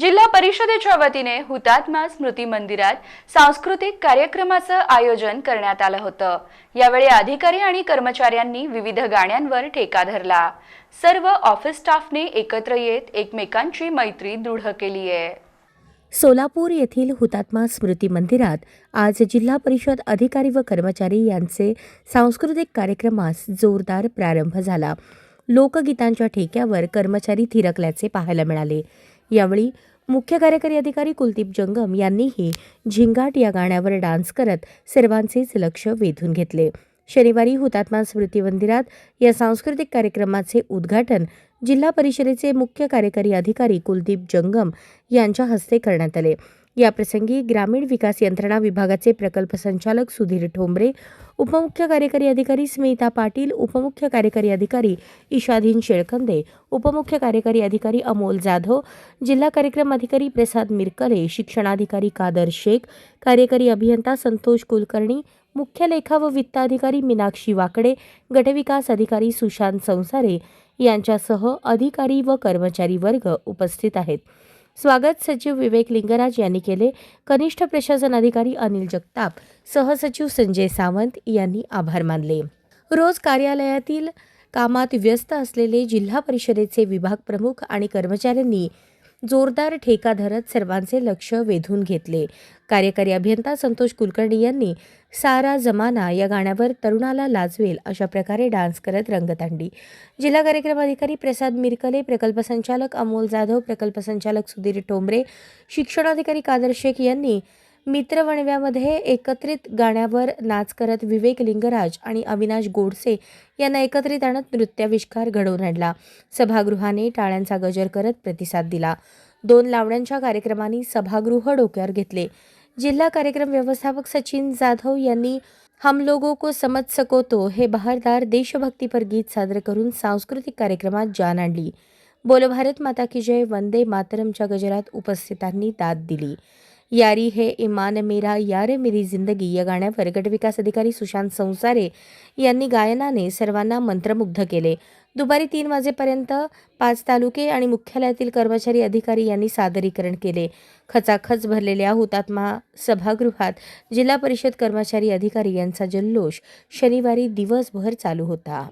जिल्हा परिषदेच्या वतीने हुतात्मा स्मृती मंदिरात सांस्कृतिक कार्यक्रमाचं आयोजन करण्यात आलं होतं. यावेळी अधिकारी आणि कर्मचाऱ्यांनी विविध गाण्यांवर ठेका धरला. सर्व ऑफिस स्टाफने एकत्र येत एकमेकांची मैत्री दृढ केली आहे. सोलापूर येथील हुतात्मा स्मृती मंदिरात आज जिल्हा परिषद अधिकारी व कर्मचारी यांचे सांस्कृतिक कार्यक्रमास जोरदार प्रारंभ झाला. लोकगीतांच्या ठेक्यावर कर्मचारी थिरकल्याचे पाहायला मिळाले. यावेळी मुख्य कार्यकारी अधिकारी कुलदीप जंगम यांनीही झिंगाट या गाण्यावर डान्स करत सर्वांचेच लक्ष वेधून घेतले. शनिवारी हुतात्मा स्मृती मंदिरात या सांस्कृतिक कार्यक्रमाचे उद्घाटन जिल्हा परिषदेचे मुख्य कार्यकारी अधिकारी कुलदीप जंगम यांच्या हस्ते करण्यात आले. याप्रसंगी ग्रामीण विकास यंत्रणा विभागाचे प्रकल्प संचालक सुधीर ठोंबरे उपमुख्य कार्यकारी अधिकारी स्मिता पाटील उपमुख्य कार्यकारी अधिकारी ईशाधीन शेळकंदे उपमुख्य कार्यकारी अधिकारी अमोल जाधव जिल्हा कार्यक्रम अधिकारी प्रसाद मिरकले शिक्षणाधिकारी कादर शेख कार्यकारी अभियंता संतोष कुलकर्णी मुख्य लेखा व वित्त अधिकारी मीनाक्षी वाकडे गटविकास अधिकारी सुशांत संसारे यांच्यासह अधिकारी व कर्मचारी वर्ग उपस्थित आहेत. स्वागत सचिव विवेक लिंगराज यांनी केले. कनिष्ठ प्रशासन अधिकारी अनिल जगताप सहसचिव संजय सावंत यांनी आभार मानले. रोज कार्यालयातील कामात व्यस्त असलेले जिल्हा परिषदेचे विभाग प्रमुख आणि कर्मचाऱ्यांनी जोरदार ठेका धरत सर्वांचे लक्ष वेधून घेतले. कार्यकारी अभियंता संतोष कुलकर्णी यांनी सारा जमाना या गाण्यावर तरुणाला लाजवेल अशा प्रकारे डान्स करत रंगत आणली. जिल्हा कार्यक्रम अधिकारी प्रसाद मिरकले प्रकल्प संचालक अमोल जाधव प्रकल्प संचालक सुधीर टोंबरे शिक्षणाधिकारी कादर शेख यांनी मित्रवणव्यामध्ये एकत्रित गाण्यावर नाच करत विवेक लिंगराज आणि अविनाश गोडसे यांना एकत्रित आणत नृत्याविष्कार घडवून आणला. सभागृहाने टाळ्यांचा गजर करत प्रतिसाद दिला. दोन लावण्यांच्या कार्यक्रमांनी सभागृह डोक्यावर घेतले. जिल्हा कार्यक्रम व्यवस्थापक सचिन जाधव यांनी हम लोगों को समज सको तो हे बहारदार देशभक्तीपर गीत सादर करून सांस्कृतिक कार्यक्रमात जान आणली. बोल भारत माता की जय वंदे मातरमच्या गजरात उपस्थितांनी दाद दिली. यारी हे इमान मेरा यार मेरी जिंदगी। या गाण्यावर गटविकास अधिकारी सुशांत संसारे यांनी गायनाने सर्वांना मंत्रमुग्ध केले. दुपारी तीन वाजेपर्यंत पाच तालुके आणि मुख्यालयातील कर्मचारी अधिकारी यांनी सादरीकरण केले. खचाखच भरलेल्या हुतात्मा सभागृहात जिल्हा परिषद कर्मचारी अधिकारी यांचा जल्लोष शनिवारी दिवसभर चालू होता.